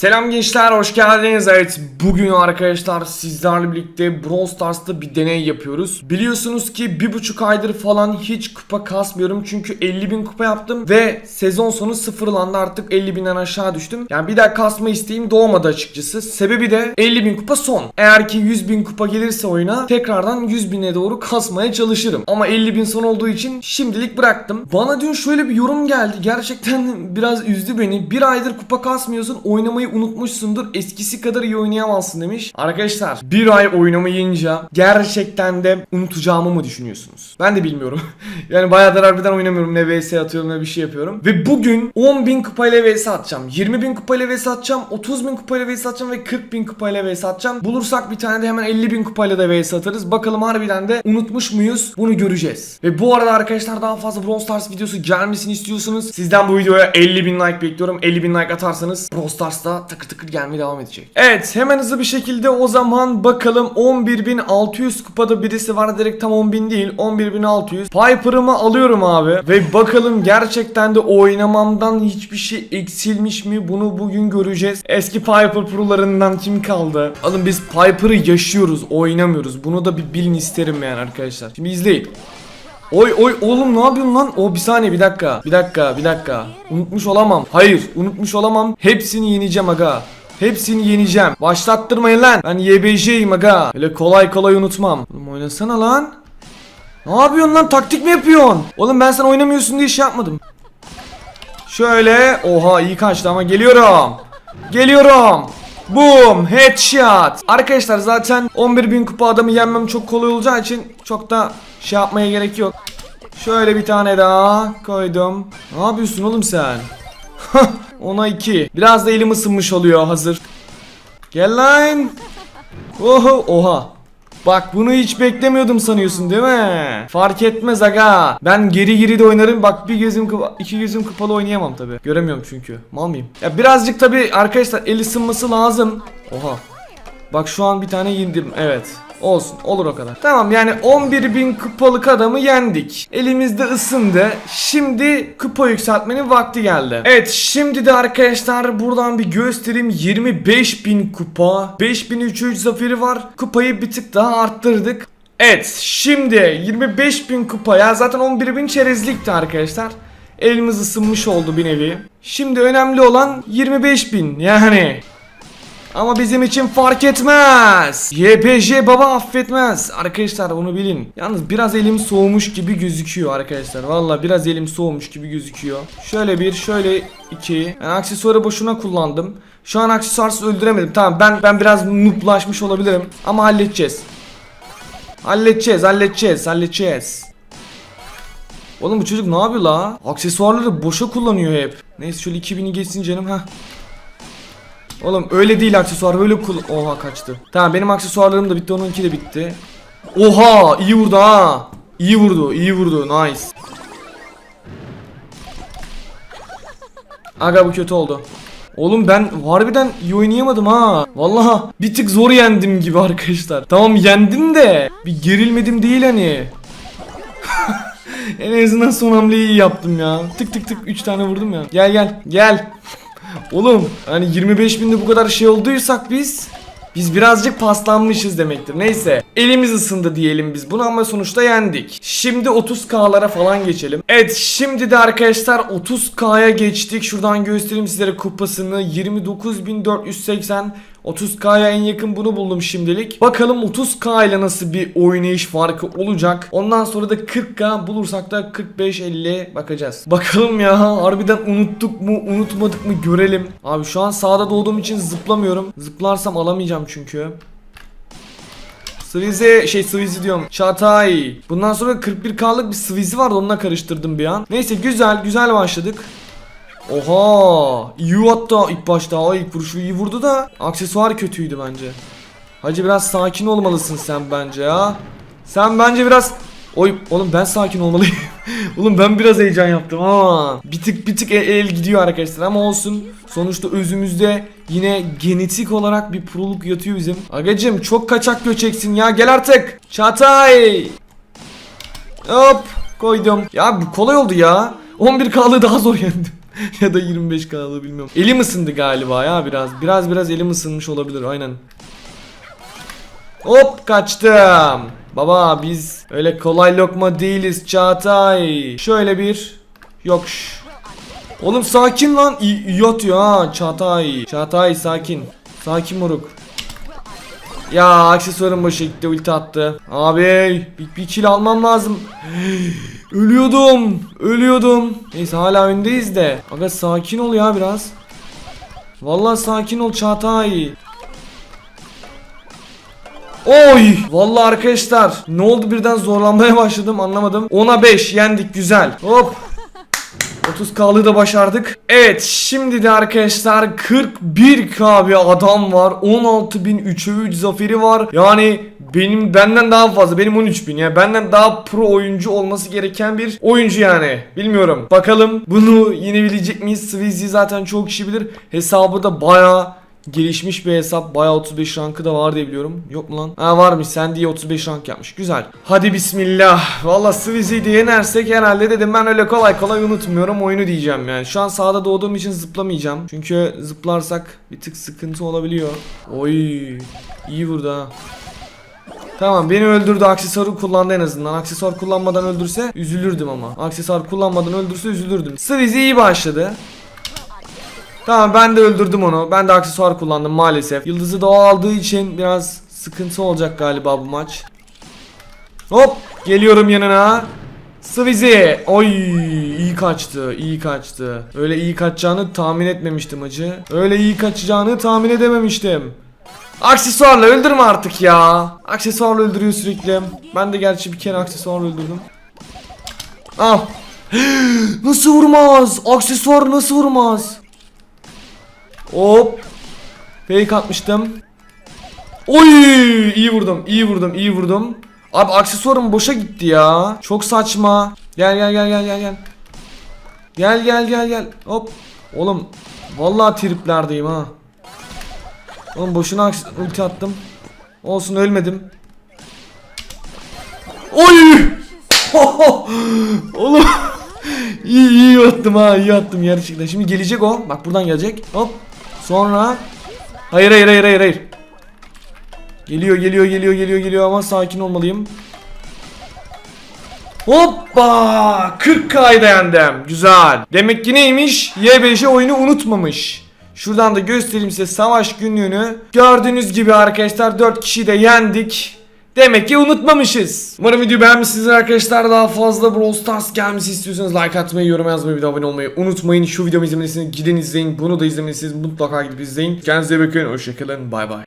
Selam gençler hoş geldiniz. Evet bugün arkadaşlar sizlerle birlikte Brawl Stars'ta bir deney yapıyoruz. Biliyorsunuz ki bir buçuk aydır falan hiç kupa kasmıyorum. Çünkü 50 bin kupa yaptım ve sezon sonu sıfırlandı artık 50 binden aşağı düştüm. Yani bir daha kasma isteğim doğmadı açıkçası. Sebebi de 50 bin kupa son. Eğer ki 100 bin kupa gelirse oyuna tekrardan 100 bine doğru kasmaya çalışırım. Ama 50 bin son olduğu için şimdilik bıraktım. Bana dün şöyle bir yorum geldi. Gerçekten biraz üzdü beni. Bir aydır kupa kasmıyorsun oynamayı unutmuşsundur. Eskisi kadar iyi oynayamazsın demiş. Arkadaşlar bir ay oynamayınca gerçekten de unutacağımı mı düşünüyorsunuz? Ben de bilmiyorum. yani bayağıdır harbiden oynamıyorum. Ne vs atıyorum ne bir şey yapıyorum. Ve bugün 10 bin kupayla vs atacağım. 20 bin kupayla vs atacağım. 30 bin kupayla vs atacağım ve 40 bin kupayla vs atacağım. Bulursak bir tane de hemen 50 bin kupayla da vs atarız. Bakalım harbiden de unutmuş muyuz? Bunu göreceğiz. Ve bu arada arkadaşlar daha fazla Brawl Stars videosu gelmesini istiyorsanız sizden bu videoya 50 bin like bekliyorum. 50 bin like atarsanız Brawl Stars'ta takır takır gelmeye devam edecek. Evet hemen hızlı bir şekilde o zaman bakalım 11.600 kupada birisi var direkt tam 10.000 değil 11.600 Piper'ımı alıyorum abi ve bakalım gerçekten de oynamamdan hiçbir şey eksilmiş mi bunu bugün göreceğiz. Eski Piper Pro'larından kim kaldı? Alın biz Piper'ı yaşıyoruz oynamıyoruz bunu da bir bilin isterim yani arkadaşlar. Şimdi izleyin. Oy oy oğlum ne yapıyorsun lan? O bir saniye bir dakika. Bir dakika bir dakika. Unutmuş olamam. Hayır unutmuş olamam. Hepsini yeneceğim aga. Hepsini yeneceğim. Başlattırmayın lan. Ben YBJ'yim aga. Öyle kolay kolay unutmam. Oğlum oynasana lan. Ne yapıyorsun lan? Taktik mi yapıyorsun? Oğlum ben sen oynamıyorsun diye şey yapmadım. Şöyle. Oha iyi kaçtı ama geliyorum. Geliyorum. Boom headshot. Arkadaşlar zaten 11.000 kupa adamı yenmem çok kolay olacağı için çok da şey yapmaya gerek yok. Şöyle bir tane daha koydum. Ne yapıyorsun oğlum sen? Ona 2. Biraz da elim ısınmış oluyor hazır. Gel lan. Oha. Bak bunu hiç beklemiyordum sanıyorsun değil mi? Fark etmez aga. Ben geri geri de oynarım. Bak bir gözüm iki gözüm kapalı oynayamam tabi. Göremiyorum çünkü. Mal mıyım? Ya birazcık tabi arkadaşlar el ısınması lazım. Oha. Bak şu an bir tane yendim. Evet. Olsun olur o kadar. Tamam yani 11.000 kupalık adamı yendik. Elimizde ısındı. Şimdi kupa yükseltmenin vakti geldi. Evet şimdi de arkadaşlar buradan bir göstereyim. 25.000 kupa. 5303 zaferi var. Kupayı bir tık daha arttırdık. Evet şimdi 25.000 kupa ya zaten 11.000 çerezlikti arkadaşlar. Elimiz ısınmış oldu bir nevi. Şimdi önemli olan 25.000 yani. Ama bizim için fark etmez. YPJ baba affetmez. Arkadaşlar onu bilin. Yalnız biraz elim soğumuş gibi gözüküyor arkadaşlar. Valla biraz elim soğumuş gibi gözüküyor. Şöyle bir, şöyle iki. Yani aksesuarı boşuna kullandım. Şu an aksesuarsız öldüremedim. Tamam ben ben biraz nooblaşmış olabilirim. Ama halledeceğiz. Halledeceğiz, halledeceğiz, halledeceğiz. Oğlum bu çocuk ne yapıyor la? Aksesuarları boşa kullanıyor hep. Neyse şöyle 2000'i geçsin canım ha. Oğlum öyle değil aksesuar öyle kul... Oha kaçtı. Tamam benim aksesuarlarım da bitti onunki de bitti. Oha iyi vurdu ha. İyi vurdu iyi vurdu nice. Aga bu kötü oldu. Oğlum ben harbiden iyi oynayamadım ha. Vallahi bir tık zor yendim gibi arkadaşlar. Tamam yendim de bir gerilmedim değil hani. en azından son hamleyi iyi yaptım ya. Tık tık tık 3 tane vurdum ya. Gel gel gel. Oğlum hani 25 binde bu kadar şey olduysak biz biz birazcık paslanmışız demektir. Neyse elimiz ısındı diyelim biz bunu ama sonuçta yendik. Şimdi 30k'lara falan geçelim. Evet şimdi de arkadaşlar 30k'ya geçtik. Şuradan göstereyim sizlere kupasını. 29.480 30k'ya en yakın bunu buldum şimdilik. Bakalım 30k ile nasıl bir oynayış farkı olacak. Ondan sonra da 40k bulursak da 45-50 bakacağız. Bakalım ya harbiden unuttuk mu unutmadık mı görelim. Abi şu an sağda doğduğum için zıplamıyorum. Zıplarsam alamayacağım çünkü. Swizy şey Swizy diyorum. Çatay. Bundan sonra 41k'lık bir Swizy vardı onunla karıştırdım bir an. Neyse güzel güzel başladık. Oha! İyi hatta ilk başta o ilk vuruşu iyi vurdu da aksesuar kötüydü bence. Hacı biraz sakin olmalısın sen bence ya. Sen bence biraz Oy oğlum ben sakin olmalıyım. oğlum ben biraz heyecan yaptım ama bir tık bir tık el, el gidiyor arkadaşlar ama olsun. Sonuçta özümüzde yine genetik olarak bir proluk yatıyor bizim. Agacım çok kaçak göçeksin ya gel artık. Çatay. Hop koydum. Ya bu kolay oldu ya. 11K'lığı daha zor yendim. ya da 25K'lı bilmiyorum. Elim ısındı galiba ya biraz. Biraz biraz elim ısınmış olabilir aynen. Hop kaçtım. Baba biz öyle kolay lokma değiliz Çağatay. Şöyle bir yok. Oğlum sakin lan. İyi, atıyor ha Çağatay. Çağatay sakin. Sakin moruk. Ya aksesuarın başı gitti ulti attı. Abi bir, bir kill almam lazım. Ölüyordum. Ölüyordum. Neyse hala öndeyiz de. Aga sakin ol ya biraz. Vallahi sakin ol Çağatay. Oy! Vallahi arkadaşlar ne oldu birden zorlanmaya başladım anlamadım. 10'a 5 yendik güzel. Hop. 30K'lığı da başardık. Evet şimdi de arkadaşlar 41K bir adam var. 16.000 3'e 3 zaferi var. Yani benim benden daha fazla. Benim 13.000 ya. Benden daha pro oyuncu olması gereken bir oyuncu yani. Bilmiyorum. Bakalım bunu yenebilecek miyiz? Swizzy zaten çok kişi bilir. Hesabı da bayağı Gelişmiş bir hesap. Bayağı 35 rankı da var diye biliyorum. Yok mu lan? Ha varmış. Sen diye 35 rank yapmış. Güzel. Hadi bismillah. Valla Swizzy'yi de yenersek herhalde dedim ben öyle kolay kolay unutmuyorum oyunu diyeceğim yani. Şu an sahada doğduğum için zıplamayacağım. Çünkü zıplarsak bir tık sıkıntı olabiliyor. Oy. iyi vurdu ha. Tamam beni öldürdü aksesuarı kullandı en azından. Aksesuar kullanmadan öldürse üzülürdüm ama. Aksesuar kullanmadan öldürse üzülürdüm. Swizzy iyi başladı. Tamam ben de öldürdüm onu. Ben de aksesuar kullandım maalesef. Yıldızı da o aldığı için biraz sıkıntı olacak galiba bu maç. Hop geliyorum yanına. Swizzy. Oy iyi kaçtı iyi kaçtı. Öyle iyi kaçacağını tahmin etmemiştim acı. Öyle iyi kaçacağını tahmin edememiştim. Aksesuarla öldürme artık ya. Aksesuarla öldürüyor sürekli. Ben de gerçi bir kere aksesuarla öldürdüm. Al. nasıl vurmaz? Aksesuar nasıl vurmaz? Hop. Fake atmıştım. Oy! iyi vurdum, iyi vurdum, iyi vurdum. Abi aksesuarım boşa gitti ya. Çok saçma. Gel gel gel gel gel gel. Gel gel gel gel. Hop. Oğlum vallahi triplerdeyim ha. Oğlum boşuna ulti attım. Olsun ölmedim. Oy! Oğlum iyi iyi attım ha iyi attım gerçekten. Şimdi gelecek o. Bak buradan gelecek. Hop. Sonra Hayır hayır hayır hayır hayır. Geliyor geliyor geliyor geliyor geliyor ama sakin olmalıyım. Hoppa 40K'yı yendim. Güzel. Demek ki neymiş? Y5'e oyunu unutmamış. Şuradan da göstereyim size savaş günlüğünü. Gördüğünüz gibi arkadaşlar 4 kişiyi de yendik. Demek ki unutmamışız. Umarım videoyu beğenmişsinizdir arkadaşlar. Daha fazla Brawl Stars gelmesi istiyorsanız like atmayı, yorum yazmayı, bir de abone olmayı unutmayın. Şu videomu izlemediyseniz gidin izleyin. Bunu da izlemediyseniz mutlaka gidip izleyin. Kendinize iyi bakın. Hoşçakalın. Bay bay.